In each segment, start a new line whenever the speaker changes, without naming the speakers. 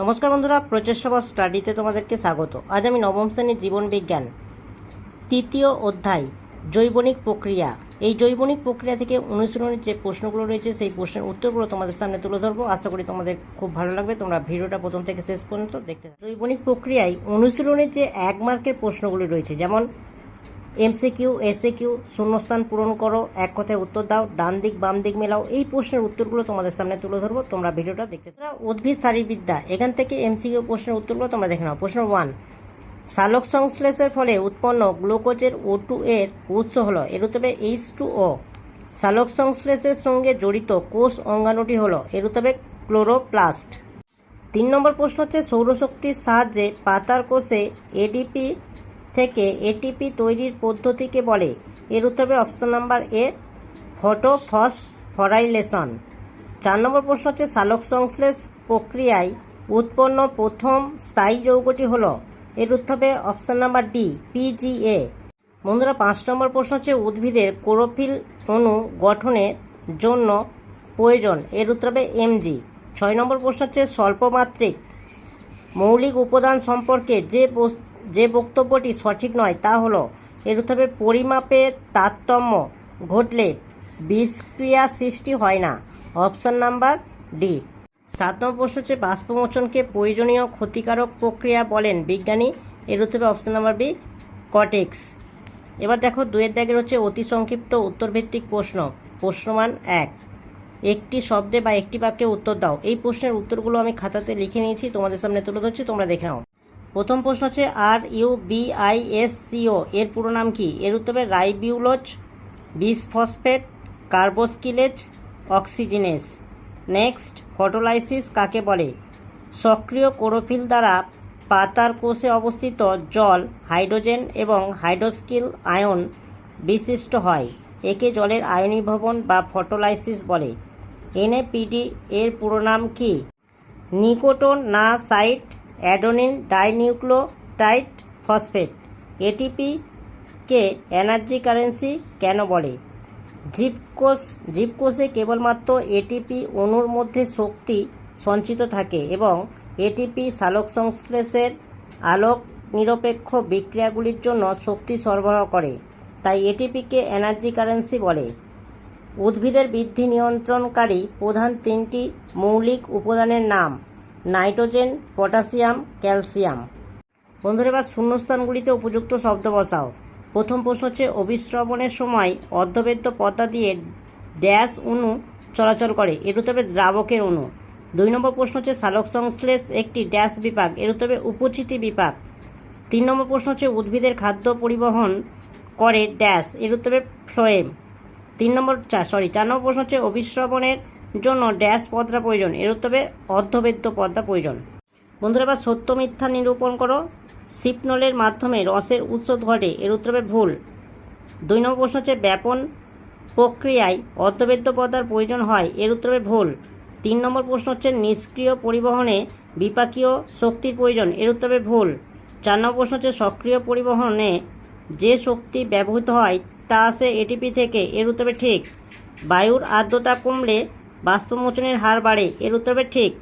নমস্কার বন্ধুরা, প্রচেষ্টা বা স্টাডিতে তোমাদেরকে স্বাগত। আজ আমি নবম শ্রেণির জীবন বিজ্ঞান, তৃতীয় অধ্যায়, জৈবনিক প্রক্রিয়া। এই জৈবনিক প্রক্রিয়া থেকে অনুশীলনের যে প্রশ্নগুলো রয়েছে, সেই প্রশ্নের উত্তরগুলো তোমাদের সামনে তুলে ধরবো। আশা করি তোমাদের খুব ভালো লাগবে। তোমরা ভিডিওটা প্রথম থেকে শেষ পর্যন্ত দেখতে জৈবনিক প্রক্রিয়ায় অনুশীলনের যে এক মার্কের প্রশ্নগুলি রয়েছে, যেমন এমসিকিউ এসএকিউ শূন্যস্থান পূরণ করো, এক কথায় উত্তর দাও, ডান দিক, বাম দিক মেলাও। এই প্রশ্নের উত্তরগুলো তোমাদের সামনে তুলে ধরবো, তোমরা ভিডিওটা দেখতে। উদ্ভিদ শারীরবিদ্যা, এখান থেকে এমসিকিউ প্রশ্নের উত্তরগুলো তোমরা দেখে নাও। প্রশ্ন ওয়ান সালোক সংশ্লেষের ফলে উৎপন্ন গ্লুকোজের ও টু এর উৎস হলো এর উত্তরে এইচ টু ও সালোক সংশ্লেষের সঙ্গে জড়িত কোষ অঙ্গাণুটি হলো এর উত্তরে ক্লোরোপ্লাস্ট। তিন নম্বর প্রশ্ন হচ্ছে সৌরশক্তির সাহায্যে পাতার কোষে এডিপি থেকে এটিপি তৈরির পদ্ধতিকে বলে। এর উত্তরে অপশন নাম্বার এ, ফটোফসফরাইলেশন। চার নম্বর প্রশ্ন হচ্ছে সালোক সংশ্লেষ প্রক্রিয়ায় উৎপন্ন প্রথম স্থায়ী যৌগটি হল। এর উত্তরে অপশন নাম্বার ডি পিজিএ বন্ধুরা, পাঁচ নম্বর প্রশ্ন হচ্ছে, উদ্ভিদের ক্লোরোফিল অণু গঠনের জন্য প্রয়োজন। এর উত্তরে এমজি ছয় নম্বর প্রশ্ন হচ্ছে, স্বল্পমাত্রিক মৌলিক উপাদান সম্পর্কে যে যে বক্তব্যটি সঠিক নয় তা হলো এর উত্তরে পরিমাপের তারতম্য ঘটলে বিষক্রিয়া সৃষ্টি হয় না। Option number D. সাত নম্বর প্রশ্ন হচ্ছে বাষ্পমোচনকে প্রয়োজনীয় ক্ষতিকারক প্রক্রিয়া বলেন বিজ্ঞানী। এর উত্তরে অপশন নাম্বার বি কটেক্স এবার দেখো, দুয়ের দাগের হচ্ছে অতি সংক্ষিপ্ত উত্তরভিত্তিক প্রশ্ন, প্রশ্নমান এক। একটি শব্দে বা একটি বাক্যে উত্তর দাও। এই প্রশ্নের উত্তরগুলো আমি খাতাতে লিখে নিয়েছি, তোমাদের সামনে তুলে ধরছি, তোমরা দেখে নাও। প্রথম প্রশ্ন হচ্ছে R U B I S CO এর পুরো নাম কি? এর উত্তরে ribulose, bisphosphate, carboxylase, oxygenase. Next, photolysis কাকে বলে? সক্রিয় ক্লোরোফিল দ্বারা পাতার কোষে অবস্থিত জল, হাইড্রোজেন এবং হাইড্রোস্কিল আয়ন বিশিষ্ট হয়। একে জলের আয়নীভবন বা ফটোলাইসিস বলে। এনএপিডি এর পুরো নাম কি? Nicotinamide adenine dinucleotide phosphate ATP কে এনার্জি কারেন্সি কেন বলে? জীবকোষ, জীবকোষে কেবলমাত্র এটিপি অণুর মধ্যে শক্তি সঞ্চিত থাকে এবং এটিপি সালোক সংশ্লেষের আলোক নিরপেক্ষ বিক্রিয়াগুলির জন্য শক্তি সরবরাহ করে, তাই এটিপিকে এনার্জি কারেন্সি বলে। উদ্ভিদের বৃদ্ধি নিয়ন্ত্রণকারী প্রধান তিনটি মৌলিক উপাদানের নাম নাইট্রোজেন, পটাশিয়াম, ক্যালসিয়াম। বন্ধুরা, এবার শূন্যস্থানগুলিতে উপযুক্ত শব্দ বসাও। প্রথম প্রশ্ন হচ্ছে অবিশ্রবণের সময় অর্ধবেদ্য পদ্মা দিয়ে ড্যাশ অণু চলাচল করে এর উত্তরে দ্রাবকের অণু। দুই নম্বর প্রশ্ন হচ্ছে, সালোক সংশ্লেষ একটি ড্যাশ বিপাক এর হবে উপচিতি বিপাক। তিন নম্বর প্রশ্ন হচ্ছে, উদ্ভিদের খাদ্য পরিবহন করে ড্যাশ এর উত্তরে ফ্লোয়েম। তিন নম্বর সরি চার নম্বর প্রশ্ন হচ্ছে অবিশ্রবণের জন্য ড্যাশ পদ্মা প্রয়োজন। এর উত্তরে অর্ধবেদ্য পদ্মা প্রয়োজন। বন্ধুরা, এবার সত্য মিথ্যা নিরূপণ করো। সিপনলের মাধ্যমে রসের উৎস ঘটে। এর উত্তরে ভুল। দুই নম্বর প্রশ্ন হচ্ছে ব্যাপন প্রক্রিয়ায় অর্ধবেদ্য পদার প্রয়োজন হয়। এর উত্তরে ভুল। তিন নম্বর প্রশ্ন হচ্ছে নিষ্ক্রিয় পরিবহনে বিপাকীয় শক্তির প্রয়োজন। এর উত্তরে ভুল। চার নম্বর প্রশ্ন হচ্ছে সক্রিয় পরিবহনে যে শক্তি ব্যবহৃত হয়, তা আসে এটিপি থেকে। এর উত্তরে ঠিক। বায়ুর আর্দ্রতা কমলে বাষ্পমোচনের হার বাড়ে, এর উত্তরে ঠিক।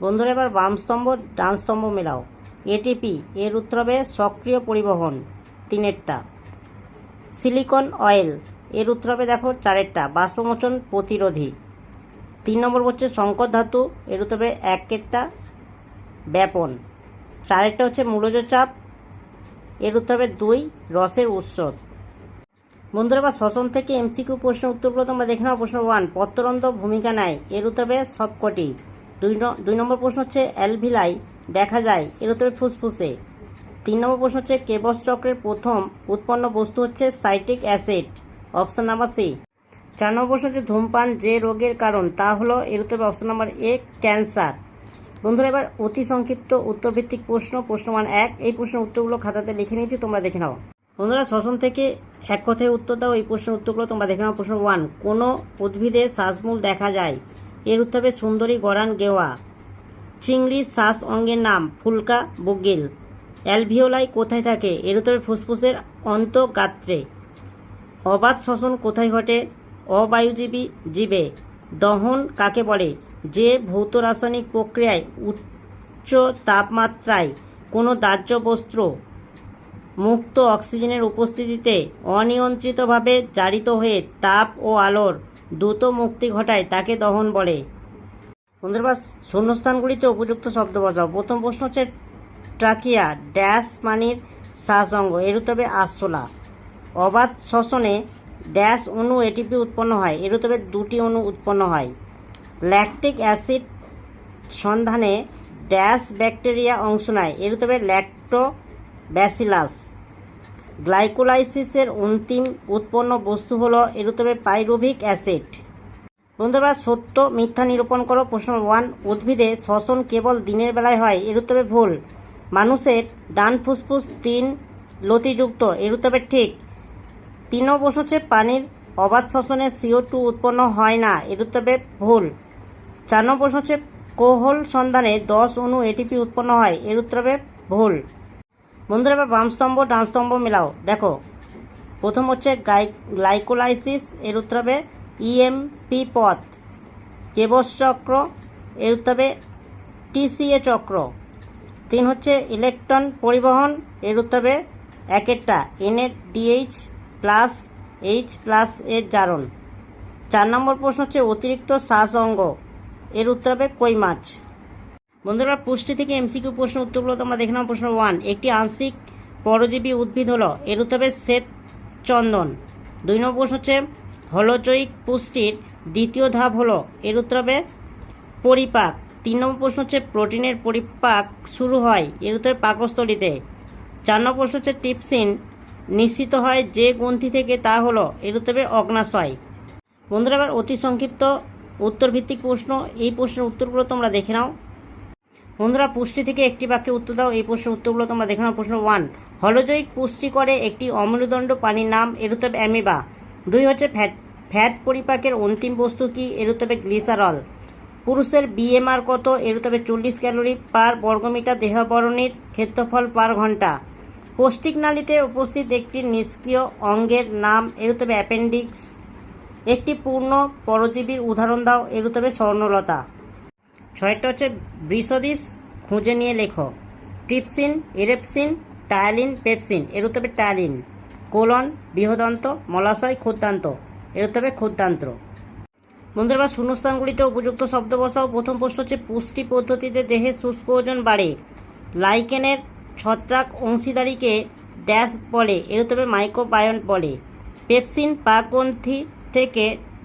বন্ধুরা, এবার বাম স্তম্ভ, ডান স্তম্ভ মেলাও। এটিপি, এর উত্তর হবে সক্রিয় পরিবহন, তিনেরটা। সিলিকন অয়েল, এর উত্তর হবে দেখো চারেরটা, বাষ্পমোচন প্রতিরোধী। তিন নম্বর হচ্ছে শঙ্কর ধাতু, এর উত্তর হবে একেরটা, ব্যাপন। চারেরটা হচ্ছে মূলজ চাপ, এর উত্তর হবে দুই, রসের উৎস বন্ধুরা, এবার শ্বসন থেকে এমসিকিউ প্রশ্নের উত্তরগুলো তোমরা দেখে নাও। প্রশ্ন ওয়ান পত্ররন্ধ্র ভূমিকা নেয়, এর উত্তর সবকটি। দুই দুই নম্বর প্রশ্ন হচ্ছে, অ্যালভিলাই দেখা যায়, এর উত্তরে ফুসফুসে। তিন নম্বর প্রশ্ন হচ্ছে, কেবস চক্রের প্রথম উৎপন্ন বস্তু হচ্ছে citric acid, option number C. চার নম্বর প্রশ্ন হচ্ছে, ধূমপান যে রোগের কারণ, তা হলো, এর উত্তরে অপশন নাম্বার এ, ক্যান্সার। বন্ধুরা, এবার অতি সংক্ষিপ্ত উত্তরভিত্তিক প্রশ্ন প্রশ্ন মান এক, এই প্রশ্নের উত্তরগুলো খাতাতে লিখে নিয়েছি, তোমরা দেখে নাও। বন্ধুরা শ্বসন থেকে এক কথায় উত্তর দাও, এই প্রশ্নের উত্তরগুলো তোমরা দেখে নাও। প্রশ্ন ওয়ান কোনো উদ্ভিদের শ্বাসমূল দেখা যায়? এর উত্তর হবে সুন্দরী গরান গেওয়া। চিংড়ির শ্বাস অঙ্গের নাম, ফুলকা বগিল। অ্যালভিওলাই কোথায় থাকে? এর উত্তরে ফুসফুসের অন্তঃগাত্রে। অবাধ শ্বসন কোথায় ঘটে? অবায়ুজীবী জীবে। দহন কাকে বলে? যে ভৌত রাসায়নিক প্রক্রিয়ায় উচ্চ তাপমাত্রায় কোনো দাহ্য বস্ত্র মুক্ত অক্সিজেনের উপস্থিতিতে অনিয়ন্ত্রিতভাবে জারিত হয়ে তাপ ও আলোর দ্রুত মুক্তি ঘটায় তাকে দহন বলে। বন্ধুরা, শূন্যস্থানগুলিতে উপযুক্ত শব্দ বসাও। প্রথম প্রশ্ন হচ্ছে, ট্রাকিয়া ড্যাশ পানির শ্বাসঅঙ্গ এর উত্তরে আরশোলা অবাধ শ্বসনে ড্যাশ অণু এটিপি উৎপন্ন হয়, এর উত্তরে দুটি অণু উৎপন্ন হয়। ল্যাকটিক অ্যাসিড সন্ধানে ড্যাশ ব্যাকটেরিয়া অংশ নেয়, এর উত্তরে ল্যাক্টো ব্যাসিলাস। গ্লাইকোলাইসিসের অন্তিম উৎপন্ন বস্তু হলো এর উত্তরে পাইরুভিক অ্যাসিড। বন্ধুরা, সত্য মিথ্যা নিরূপণ করো। প্রশ্ন ওয়ান, উদ্ভিদে শ্বসন কেবল দিনের বেলায় হয় এর উত্তরে ভুল। মানুষের ডান ফুসফুস তিন লতিযুক্ত এর উত্তরে ঠিক। তিন প্রশ্ন পানির অবাধ শ্বসনে সিও টু উৎপন্ন হয় না এর উত্তরে ভুল। চার নম্বর হচ্ছে কোহল সন্ধানে দশ অণু এটিপি উৎপন্ন হয় এর ভুল। বন্ধুরা, এবার বাম স্তম্ভ, ডান স্তম্ভ মেলাও। দেখো, প্রথম হচ্ছে গাই গ্লাইকোলাইসিস এর উত্তর হবে ইএমপি পথ। কেবস চক্র, এর উত্তর হবে টিসিএ চক্র। তিন হচ্ছে ইলেকট্রন পরিবহন, এর উত্তর হবে একেরটা N A DH plus H plus এর জারণ। চার নম্বর প্রশ্ন হচ্ছে অতিরিক্ত শ্বাস অঙ্গ এর উত্তর হবে কই মাছ। বন্ধুরা, পুষ্টি থেকে এমসিকিউ প্রশ্ন উত্তরগুলো তোমরা দেখে নাও প্রশ্ন ওয়ান একটি আংশিক পরজীবী উদ্ভিদ হলো, এর উত্তর শ্বেত চন্দন। দুই নম্বর প্রশ্ন হচ্ছে হলচয়িক পুষ্টির দ্বিতীয় ধাপ হলো, এর উত্তর হবে পরিপাক। তিন নম্বর প্রশ্ন হচ্ছে, প্রোটিনের পরিপাক শুরু হয়, এর উত্তরে পাকস্থলিতে। চার নম্বর প্রশ্ন হচ্ছে, টিপসিন নিশ্চিত হয় যে গ্রন্থি থেকে তা হলো, এর উত্তরে অগ্নাশয়। বন্ধুরা, এবার অতি সংক্ষিপ্ত উত্তরভিত্তিক প্রশ্ন, এই প্রশ্নের উত্তরগুলো তোমরা দেখে নাও। বন্ধুরা, পুষ্টি থেকে একটি বাক্যে উত্তর দাও। এই প্রশ্নের উত্তরগুলো তোমরা দেখে নাও। প্রশ্ন ওয়ান হলজয়িক পুষ্টি করে একটি অমূল্যদণ্ড পানির নাম এর উত্তর অ্যামিবা। দুই হচ্ছে ফ্যাট ফ্যাট পরিপাকের অন্তিম বস্তু কি? এর উত্তরে গ্লিসারল। পুরুষের বিএমআর কত? এর উত্তরে চল্লিশ ক্যালোরি পার বর্গমিটার দেহবরণীর ক্ষেত্রফল পার ঘণ্টা। পৌষ্টিক নালীতে উপস্থিত একটি নিষ্ক্রিয় অঙ্গের নাম এর উত্তরে অ্যাপেন্ডিক্স। একটি পূর্ণ পরজীবীর উদাহরণ দাও এর উত্তরে স্বর্ণলতা। ছয়টা হচ্ছে বৃষদিস খুঁজে নিয়ে লেখো। Trypsin, erepsin, ptyalin, pepsin. এর উত্তরে টায়ালিন। কোলন, বৃহদন্ত, মলাশয়, ক্ষুদ্রান্ত। এর উত্তরে ক্ষুদ্রান্ত। বন্ধুরা, এবার শূন্যস্থানগুলিতে উপযুক্ত শব্দ বসাও। প্রথম প্রশ্ন হচ্ছে, পুষ্টি পদ্ধতিতে দেহে শুষ্ক ওজন বাড়ে। লাইকেনের ছত্রাক অংশীদারিকে ড্যাশ বলে। এর উত্তরে মাইক্রোবায়ন বলে। পেপসিন পাকগ্রন্থি থেকে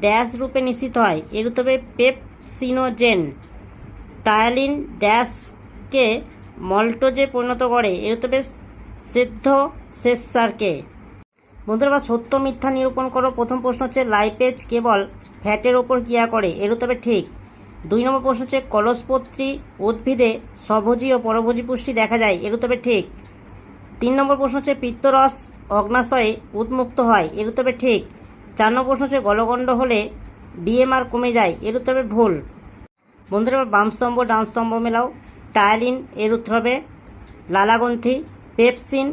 ড্যাশ রূপে নিশ্চিত হয়। এর উত্তরে পেপসিনোজেন। টায়ালিন ড্যাশকে মল্টোজে পরিণত করে। এর উত্তরে সিদ্ধ শেষসারকে। বন্ধুরা এবার সত্য মিথ্যা নিরূপণ করো। প্রথম প্রশ্ন হচ্ছে, লাইপেজ কেবল ফ্যাটের ওপর ক্রিয়া করে। এর উত্তরে ঠিক। দুই নম্বর প্রশ্ন হচ্ছে, কলসপত্রী উদ্ভিদে স্বভোজী ও পরভোজী পুষ্টি দেখা যায়। এর উত্তরে ঠিক। তিন নম্বর প্রশ্ন হচ্ছে, পিত্তরস অগ্নাশয়ে উন্মুক্ত হয়। এর উত্তরে ঠিক। চার নম্বর প্রশ্ন হচ্ছে, গলগণ্ড হলে বিএমআর কমে যায়। এর উত্তরে ভুল। বন্ধুরা, বাম স্তম্ভ, ডান স্তম্ভ মেলাও। টায়ালিন, এর উত্তর হবে লালাগ্রন্থি পেপসিন,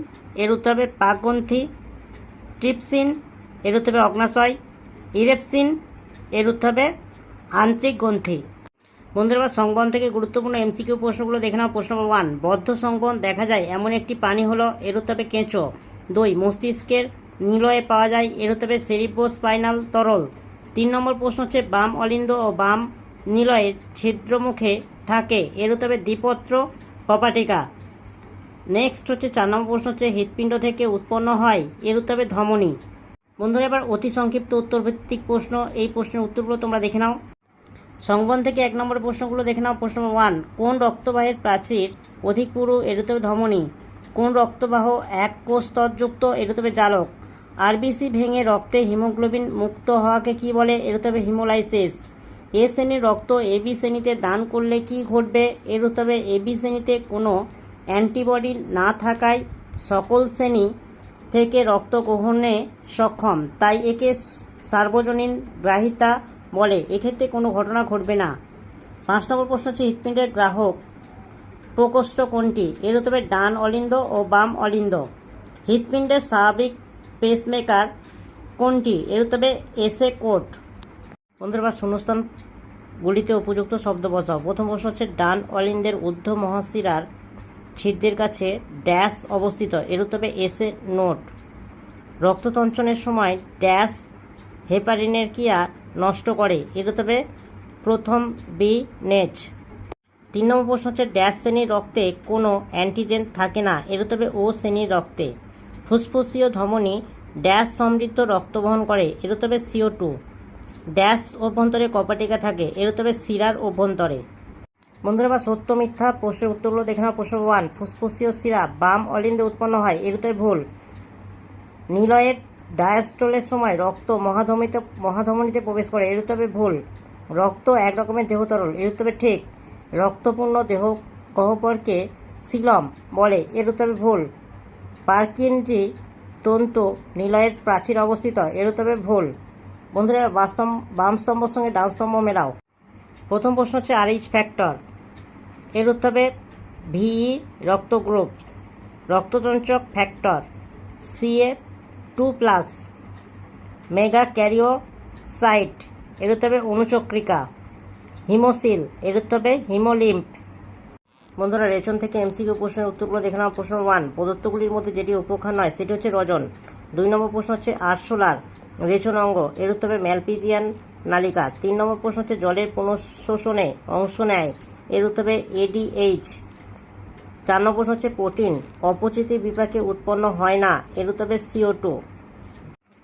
এর উত্তর হবে পাকগ্রন্থি ট্রিপসিন, এর উত্তর হবে অগ্নাশয়, ইরেপসিন, এর উত্তর হবে আন্তরিক গ্রন্থি বন্ধুরা সংবহন থেকে গুরুত্বপূর্ণ এমসিকিউ প্রশ্নগুলো দেখে নাও। প্রশ্ন নম্বর ওয়ান বদ্ধ সংবহন দেখা যায় এমন একটি পানি হলো, এর উত্তর হবে কেঁচো। দুই, মস্তিষ্কের নিলয়ে পাওয়া যায়, এর উত্তর হবে সেরিব্রোস্পাইনাল তরল। তিন নম্বর প্রশ্ন হচ্ছে, বাম অলিন্দ ও বাম নিলয়ের ছিদ্রমুখে থাকে। এর উত্তর হবে দ্বিপত্র কপাটিকা। নেক্সট হচ্ছে চার নম্বর প্রশ্ন হচ্ছে, হৃৎপিণ্ড থেকে উৎপন্ন হয় এর উত্তর হবে ধমনী। বন্ধুরা, এবার অতি সংক্ষিপ্ত উত্তরভিত্তিক প্রশ্ন। এই প্রশ্নের উত্তরগুলো তোমরা দেখে নাও। সংগন থেকে এক নম্বর প্রশ্নগুলো দেখে নাও। প্রশ্ন ওয়ান, কোন রক্তবাহের প্রাচীর অধিক পুরু এর উত্তর হবে ধমনী? কোন রক্তবাহ এক কোষ স্তরযুক্ত এর উত্তর জালক? আরবিসি ভেঙে রক্তে হিমোগ্লোবিন মুক্ত হওয়াকে কি বলে? এর উত্তর হিমোলাইসিস। এ শ্রেণির রক্ত এবি শ্রেণীতে দান করলে কি ঘটবে? এর উত্তর এবি শ্রেণীতে কোনো অ্যান্টিবডি না থাকায় সকল শ্রেণি থেকে রক্ত গ্রহণে সক্ষম। তাই একে সার্বজনীন গ্রাহিতা বলে। এক্ষেত্রে কোনো ঘটনা ঘটবে না। পাঁচ নম্বর প্রশ্ন হচ্ছে, হৃৎপিণ্ডের গ্রাহক প্রকোষ্ঠ কোনটি? এর উত্তরে ডান অলিন্দ ও বাম অলিন্দ। হৃৎপিণ্ডের স্বাভাবিক পেসমেকার কোনটি? এর উত্তরে এসে কোট বন্ধুরা, এবার শূন্যস্থান গুলিতে উপযুক্ত শব্দ বসাও। প্রথম প্রশ্ন হচ্ছে, ডান অলিন্দের ঊর্ধ্ব মহাশিরার ছিদ্রের কাছে ড্যাশ অবস্থিত। এর উত্তরে এসে নোট। রক্ততঞ্চনের সময় ড্যাশ হেপারিনের ক্রিয়া নষ্ট করে। এর উত্তরে প্রথম বি নেচ। তিন নম্বর প্রশ্ন হচ্ছে, ড্যাশ শ্রেণির রক্তে কোনো অ্যান্টিজেন থাকে না। এর উত্তরে ও শ্রেণির রক্তে। ফুসফুসীয় ধমনী ড্যাশ সমৃদ্ধ রক্ত বহন করে। এর উত্তরে সিও টু। ড্যাশ অভ্যন্তরে কপাটিকা থাকে, এর উত্তরে শিরার অভ্যন্তরে। বন্ধুরা বা সত্য মিথ্যা প্রশ্নের উত্তরগুলো দেখে নাও। প্রশ্ন ওয়ান ফুসফুসীয় শিরা বাম অলিন্দে উৎপন্ন হয়, এর উত্তরে ভুল। নিলয়ের ডায়াস্টলের সময় রক্ত মহাধমনিতে, মহাধমনীতে প্রবেশ করে, এর উত্তরে ভুল। রক্ত এক রকমের দেহ তরল, এর উত্তরে ঠিক। রক্তপূর্ণ দেহ গহ্বরকে সিলম বলে, এর উত্তরে ভুল। পার্কিনজি তন্তু নিলয়ের প্রাচীর অবস্থিত, এর উত্তরে ভুল। বন্ধুরা বাস্তম বাম স্তম্ভর সঙ্গে ডান স্তম্ভ মেলাও। প্রথম প্রশ্ন হচ্ছে আরএইচ ফ্যাক্টর এর উত্তরে ভিই রক্ত group. রক্তচঞ্চক factor CA two plus megakaryocyte এর উত্তরে অনুচক্রিকা। হিমোসিল এর উত্তরে হিমোলিম্প বন্ধুরা, রেচন থেকে এমসিকিউ প্রশ্নের উত্তরগুলো দেখে নাও প্রশ্ন ওয়ান প্রদত্তগুলির মধ্যে যেটি উপখান নয়, সেটি হচ্ছে রজন। দুই নম্বর প্রশ্ন হচ্ছে আরশোলার রেচন অঙ্গ এর উত্তরে ম্যালপিজিয়ান নালিকা। তিন নম্বর প্রশ্ন হচ্ছে, জলের পুনঃশোষণে অংশ নেয় এর উত্তরে এডিএইচ চার নম্বর প্রশ্ন হচ্ছে, প্রোটিন অপচিতি বিপাকে উৎপন্ন হয় না এর উত্তরে সিও টু।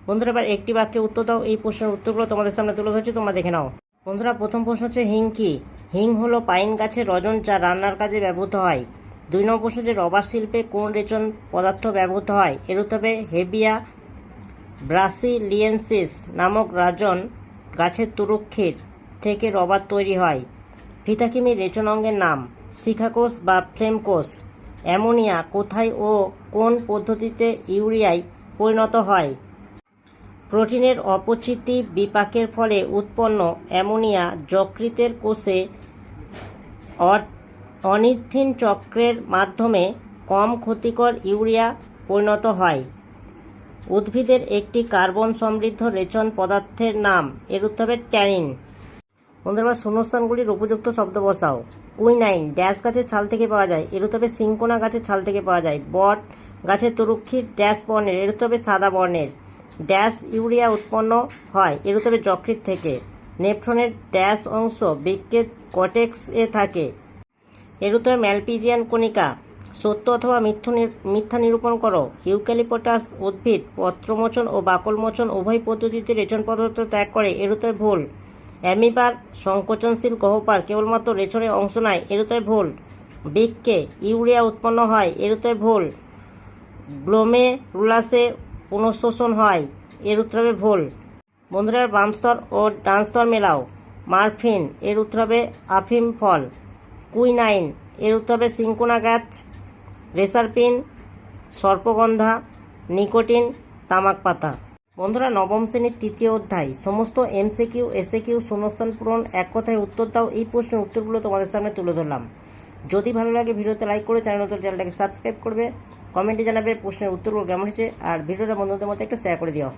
বন্ধুরা, এবার একটি বাক্যে উত্তর দাও। এই প্রশ্নের উত্তরগুলো তোমাদের সামনে তুলে ধরছি, তোমরা দেখে নাও। বন্ধুরা, প্রথম প্রশ্ন হচ্ছে, হিং কি? হিং হলো পাইন গাছের রজন যা রান্নার কাজে ব্যবহৃত হয়। দুই নম্বর প্রশ্ন হচ্ছে, রবার শিল্পে কোন রেচন পদার্থ ব্যবহৃত হয়? এর উত্তরে হেবিয়া ব্রাসিলিয়েন্সিস নামক রাজন গাছের তুরুক্ষীর থেকে রবার তৈরি হয়। ফিতাকিমি রেচন অঙ্গের নাম। শিখাকোষ বা ফ্লেম কোষ অ্যামোনিয়া কোথায় ও কোন পদ্ধতিতে ইউরিয়ায় পরিণত হয়? প্রোটিনের অপচিতি বিপাকের ফলে উৎপন্ন অ্যামোনিয়া যকৃতের কোষে অনির্থিন চক্রের মাধ্যমে কম ক্ষতিকর ইউরিয়া পরিণত হয়। উদ্ভিদের একটি কার্বন সমৃদ্ধ রেচন পদার্থের নাম। এর উত্তরে ট্যানিন। বন্ধুরা শূন্যস্থানগুলির উপযুক্ত শব্দ বসাও। কুইনাইন, ড্যাশ গাছের ছাল থেকে পাওয়া যায়। এর উত্তরে সিঙ্কোনা গাছের ছাল থেকে পাওয়া যায়। বট গাছের তরুক্ষীর ড্যাশ বর্ণের। এর উত্তরে সাদা বর্ণের। ড্যাশ ইউরিয়া উৎপন্ন হয়। এর উত্তরে যকৃত থেকে। নেফ্রনের ড্যাশ অংশ বৃক্কের কটেক্স এ থাকে। এর উত্তরে ম্যালপিজিয়ান কণিকা। সত্য অথবা মিথ্য মিথ্যা নিরূপণ করো। ইউক্যালিপটাস উদ্ভিদ পত্রমোচন ও বাকলমোচন উভয় পদ্ধতিতে রেচন পদার্থ ত্যাগ করে এর উত্তরে ভুল। অ্যামিবার সংকোচনশীল গহ্বর কেবলমাত্র রেচনে অংশ নেয় এর উত্তরে ভুল। বৃক্ষে ইউরিয়া উৎপন্ন হয় এর উত্তরে ভুল। গ্লোমেরুলাসে পুনঃশোষণ হয় এর উত্তরে ভুল। বন্ধুরা, বাম স্তর ও ডান স্তর মেলাও। মারফিন, এর উত্তরে আফিম ফল। কুইনাইন, এর উত্তরে সিঙ্কোনা গাছ। রেসারপিন সর্পগন্ধা, নিকোটিন, তামাক পাতা। বন্ধুরা, নবম শ্রেণির তৃতীয় অধ্যায়। সমস্ত এমসিকিউ এসএকিউ শূন্যস্থান পূরণ, এক কথায় উত্তর দাও। এই প্রশ্নের উত্তরগুলো তোমাদের সামনে তুলে ধরলাম। যদি ভালো লাগে ভিডিওতে লাইক করে চ্যানেল নতুন, চ্যানেলটাকে সাবস্ক্রাইব করবে। কমেন্টে জানাবে প্রশ্নের উত্তরগুলো কেমন হয়েছে। আর ভিডিওটা বন্ধুদের মধ্যে একটু শেয়ার করে দিও।